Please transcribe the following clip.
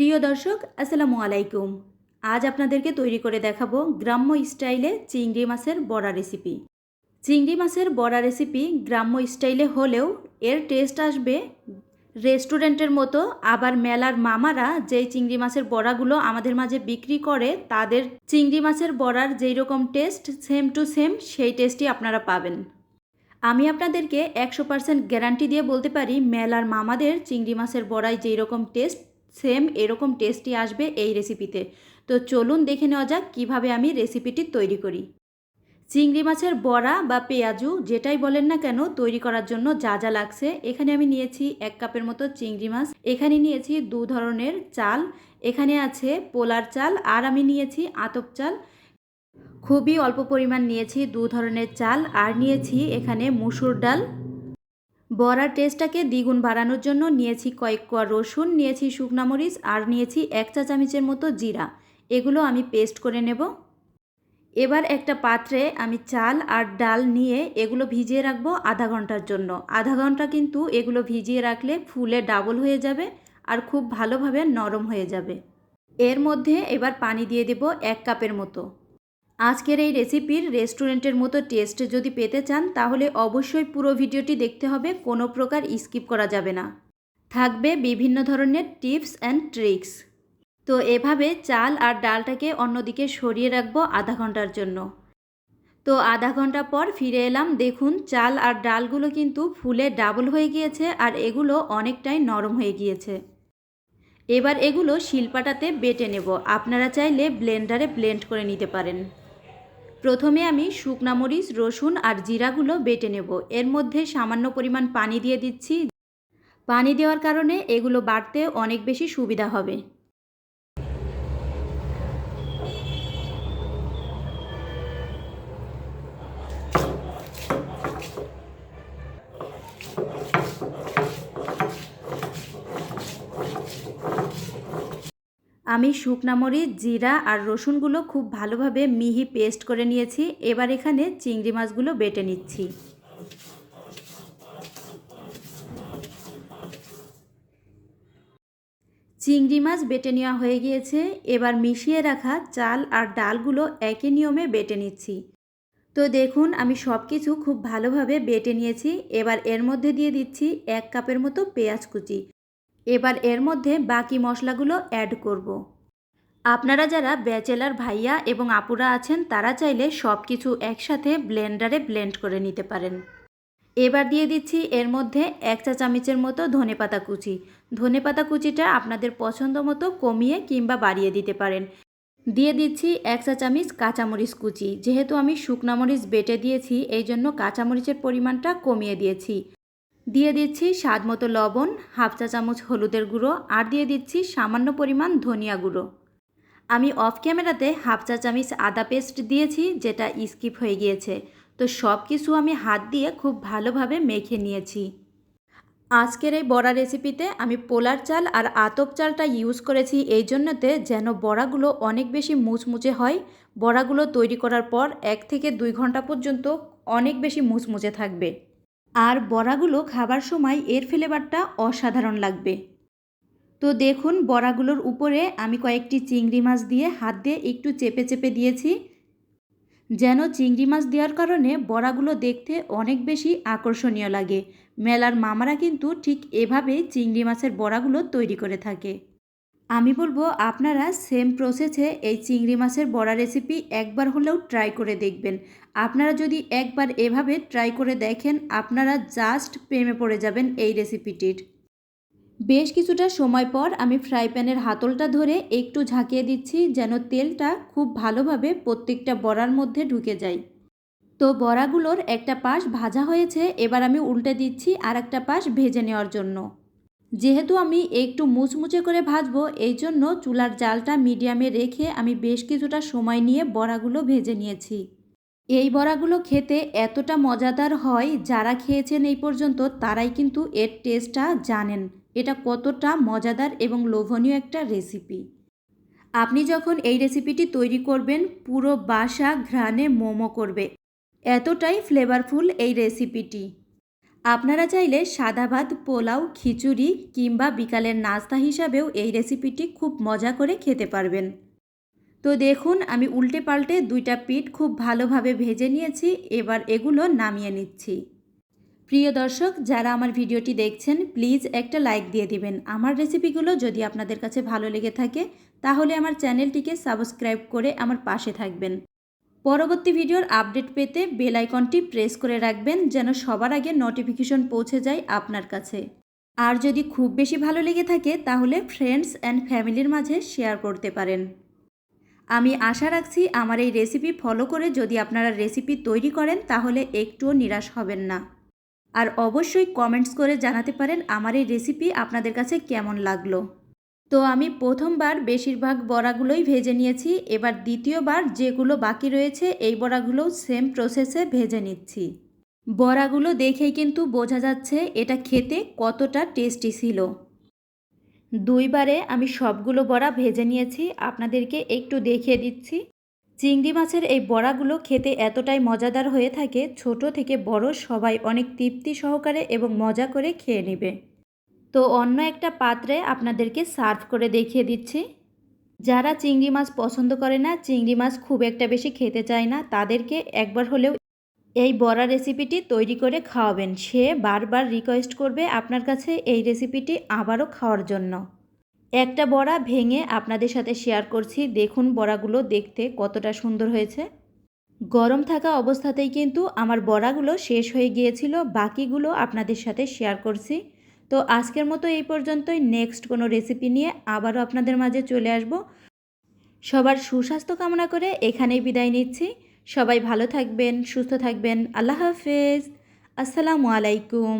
প্রিয় দর্শক, আসসালামু আলাইকুম। আজ আপনাদেরকে তৈরি করে দেখাবো গ্রাম্য স্টাইলে চিংড়ি মাছের বড়া রেসিপি। চিংড়ি মাছের বড়া রেসিপি গ্রাম্য স্টাইলে হলেও এর টেস্ট আসবে রেস্টুরেন্টের মতো, আবার মেলার মামারা যেই চিংড়ি মাছের বড়াগুলো আমাদের মাঝে বিক্রি করে, তাদের চিংড়ি মাছের বড়ার যেই রকম টেস্ট, সেম টু সেম সেই টেস্টই আপনারা পাবেন। আমি আপনাদেরকে একশো পার্সেন্ট গ্যারান্টি দিয়ে বলতে পারি, মেলার মামাদের চিংড়ি মাছের বড়ায় যেই রকম টেস্ট সেম এরকম টেস্টই আসবে এই রেসিপিতে তো চলুন দেখে নেওয়া যাক কীভাবে আমি রেসিপিটি তৈরি করি। চিংড়ি মাছের বড়া বা পেঁয়াজু যেটাই বলেন না কেন তৈরি করার জন্য যা যা লাগছে, এখানে আমি নিয়েছি এক কাপের মতো চিংড়ি মাছ, এখানে নিয়েছি দু ধরনের চাল, এখানে আছে পোলার চাল, আর আমি নিয়েছি আতপ চাল। খুবই অল্প পরিমাণ নিয়েছি দু ধরনের চাল, আর নিয়েছি এখানে মুসুর ডাল বড়ার টেস্টটাকে দ্বিগুণ বাড়ানোর জন্য নিয়েছি কয়েক কোয়া রসুন, নিয়েছি শুকনা মরিচ আর নিয়েছি এক চা চামচের মতো জিরা। এগুলো আমি পেস্ট করে নেব। এবার একটা পাত্রে আমি চাল আর ডাল নিয়ে এগুলো ভিজিয়ে রাখব আধা ঘণ্টার জন্য। আধা ঘণ্টা কিন্তু এগুলো ভিজিয়ে রাখলে ফুলে ডাবল হয়ে যাবে আর খুব ভালোভাবে নরম হয়ে যাবে। এর মধ্যে এবার পানি দিয়ে দেব এক কাপের মতো। আজকের এই রেসিপির রেস্টুরেন্টের মতো টেস্ট যদি পেতে চান, তাহলে অবশ্যই পুরো ভিডিওটি দেখতে হবে, কোনো প্রকার স্কিপ করা যাবে না। থাকবে বিভিন্ন ধরনের টিপস অ্যান্ড ট্রিক্স। তো এভাবে চাল আর ডালটাকে অন্যদিকে সরিয়ে রাখব আধা ঘণ্টার জন্য। তো আধা ঘণ্টা পর ফিরে এলাম, দেখুন চাল আর ডালগুলো কিন্তু ফুলে ডাবল হয়ে গিয়েছে আর এগুলো অনেকটাই নরম হয়ে গিয়েছে। এবার এগুলো শিলপাটাতে বেটে নেব, আপনারা চাইলে ব্লেন্ডারে ব্লেন্ড করে নিতে পারেন। প্রথমে আমি শুকনা মরিচ, রসুন আর জিরাগুলো বেটে নেব। এর মধ্যে সামান্য পরিমাণ পানি দিয়ে দিচ্ছি। পানি দেওয়ার কারণে এগুলো বাড়তে অনেক বেশি সুবিধা হবে। আমি শুকনা মরিচ, জিরা আর রসুনগুলো খুব ভালোভাবে মিহি পেস্ট করে নিয়েছি। এবার এখানে চিংড়ি মাছগুলো বেটে নিচ্ছি। চিংড়ি মাছ বেটে নেওয়া হয়ে গিয়েছে। এবার মিশিয়ে রাখা চাল আর ডালগুলো একই নিয়মে বেটে নিচ্ছি। তো দেখুন, আমি সব কিছু খুব ভালোভাবে বেটে নিয়েছি। এবার এর মধ্যে দিয়ে দিচ্ছি এক কাপের মতো পেঁয়াজ কুচি। এবার এর মধ্যে বাকি মশলাগুলো অ্যাড করব। আপনারা যারা ব্যাচেলার ভাইয়া এবং আপুরা আছেন, তারা চাইলে সব কিছু একসাথে ব্লেন্ডারে ব্লেন্ড করে নিতে পারেন। এবার দিয়ে দিচ্ছি এর মধ্যে এক চা চামচের মতো ধনেপাতা কুচি। ধনেপাতা কুচিটা আপনাদের পছন্দ মতো কমিয়ে কিংবা বাড়িয়ে দিতে পারেন। দিয়ে দিচ্ছি এক চা চামচ কাঁচামরিচ কুচি। যেহেতু আমি শুকনা মরিচ বেটে দিয়েছি এই জন্য কাঁচামরিচের পরিমাণটা কমিয়ে দিয়েছি। দিয়ে দিচ্ছি স্বাদ মতো লবণ, হাফ চা চামচ হলুদের গুঁড়ো আর দিয়ে দিচ্ছি সামান্য পরিমাণ ধনিয়া গুঁড়ো। আমি অফ ক্যামেরাতে হাফ চা চামচ আদা পেস্ট দিয়েছি, যেটা স্কিপ হয়ে গিয়েছে। তো সব কিছু আমি হাত দিয়ে খুব ভালোভাবে মেখে নিয়েছি। আজকের এই বড়া রেসিপিতে আমি পোলার চাল আর আতপ চালটা ইউজ করেছি, এই জন্যতে যেন বড়াগুলো অনেক বেশি মুচমুচে হয়। বড়াগুলো তৈরি করার পর এক থেকে দুই ঘণ্টা পর্যন্ত অনেক বেশি মুচমুচে থাকবে। আর বড়াগুলো খাবার সময় এর ফ্লেভারটা অসাধারণ লাগবে। তো দেখুন, বড়াগুলোর উপরে আমি কয়েকটি চিংড়ি মাছ দিয়ে হাত দিয়ে একটু চেপে চেপে দিয়েছি। যেন চিংড়ি মাছ দেওয়ার কারণে বড়াগুলো দেখতে অনেক বেশি আকর্ষণীয় লাগে। মেলার মামারা কিন্তু ঠিক এভাবেই চিংড়ি মাছের বড়াগুলো তৈরি করে থাকে। আমি বলব আপনারা সেম প্রসেসে এই চিংড়ি মাছের বড়া রেসিপি একবার হলেও ট্রাই করে দেখবেন। আপনারা যদি একবার এভাবে ট্রাই করে দেখেন, আপনারা জাস্ট প্রেমে পড়ে যাবেন এই রেসিপিটির বেশ কিছুটা সময় পর আমি ফ্রাই প্যানের হাতলটা ধরে একটু ঝাঁকিয়ে দিচ্ছি যেন তেলটা খুব ভালোভাবে প্রত্যেকটা বড়ার মধ্যে ঢুকে যায়। তো বড়াগুলোর একটা পাশ ভাজা হয়েছে, এবার আমি উল্টে দিচ্ছি আর একটা পাশ ভেজে নেওয়ার জন্য। যেহেতু আমি একটু মুচমুচে করে ভাজবো, এই জন্য চুলার জালটা মিডিয়ামে রেখে আমি বেশ কিছুটা সময় নিয়ে বড়াগুলো ভেজে নিয়েছি। এই বড়াগুলো খেতে এতটা মজাদার হয়, যারা খেয়েছেন এই পর্যন্ত তারাই কিন্তু এর টেস্টটা জানেন। এটা কতটা মজাদার এবং লোভনীয় একটা রেসিপি। আপনি যখন এই রেসিপিটি তৈরি করবেন, পুরো বাসা ঘ্রাণে মোমো করবে। এতটাই ফ্লেভারফুল এই রেসিপিটি। আপনারা চাইলে সাদা ভাত, পোলাও, খিচুড়ি কিংবা বিকালের নাস্তা হিসাবেও এই রেসিপিটি খুব মজা করে খেতে পারবেন। তো দেখুন, আমি উল্টে পাল্টে দুইটা পিঠ খুব ভালোভাবে ভেজে নিয়েছি, এবার এগুলো নামিয়ে নিচ্ছি। প্রিয় দর্শক, যারা আমার ভিডিওটি দেখছেন, প্লিজ একটা লাইক দিয়ে দিবেন। আমার রেসিপিগুলো যদি আপনাদের কাছে ভালো লেগে থাকে, তাহলে আমার চ্যানেলটিকে সাবস্ক্রাইব করে আমার পাশে থাকবেন। পরবর্তী ভিডিওর আপডেট পেতে বেল আইকনটি প্রেস করে রাখবেন যেন সবার আগে নোটিফিকেশন পৌঁছে যায় আপনার কাছে। আর যদি খুব বেশি ভালো লেগে থাকে, তাহলে ফ্রেন্ডস অ্যান্ড ফ্যামিলির মাঝে শেয়ার করতে পারেন। আমি আশা রাখছি আমার এই রেসিপি ফলো করে যদি আপনারা রেসিপি তৈরি করেন, তাহলে একটুও নিরাশ হবেন না। আর অবশ্যই কমেন্টস করে জানাতে পারেন আমার এই রেসিপি আপনাদের কাছে কেমন লাগল। তো আমি প্রথমবার বেশিরভাগ বড়াগুলোই ভেজে নিয়েছি, এবার দ্বিতীয়বার যেগুলো বাকি রয়েছে এই বড়াগুলো সেম প্রসেসে ভেজে নিচ্ছি। বড়াগুলো দেখেই কিন্তু বোঝা যাচ্ছে এটা খেতে কতটা টেস্টি ছিল। দুইবারে আমি সবগুলো বড়া ভেজে নিয়েছি, আপনাদেরকে একটু দেখিয়ে দিচ্ছি। চিংড়ি মাছের এই বড়াগুলো খেতে এতটাই মজাদার হয়ে থাকে, ছোট থেকে বড় সবাই অনেক তৃপ্তি সহকারে এবং মজা করে খেয়ে নেবে। তো অন্য একটা পাত্রে আপনাদেরকে সার্ভ করে দেখিয়ে দিচ্ছি। যারা চিংড়ি মাছ পছন্দ করে না, চিংড়ি মাছ খুব একটা বেশি খেতে চায় না, তাদেরকে একবার হলেও এই বড়া রেসিপিটি তৈরি করে খাওয়াবেন। সে বারবার রিকোয়েস্ট করবে আপনার কাছে এই রেসিপিটি আবারও খাওয়ার জন্য। একটা বড়া ভেঙে আপনাদের সাথে শেয়ার করছি। দেখুন বড়াগুলো দেখতে কতটা সুন্দর হয়েছে। গরম থাকা অবস্থাতেই কিন্তু আমার বড়াগুলো শেষ হয়ে গিয়েছিল। বাকিগুলো আপনাদের সাথে শেয়ার করছি। তো আজকের মতো এই পর্যন্তই। নেক্সট কোনো রেসিপি নিয়ে আবারও আপনাদের মাঝে চলে আসব। সবার সুস্বাস্থ্য কামনা করে এখানেই বিদায় নিচ্ছি। সবাই ভালো থাকবেন, সুস্থ থাকবেন। আল্লাহ হাফেজ। আসসালামু আলাইকুম।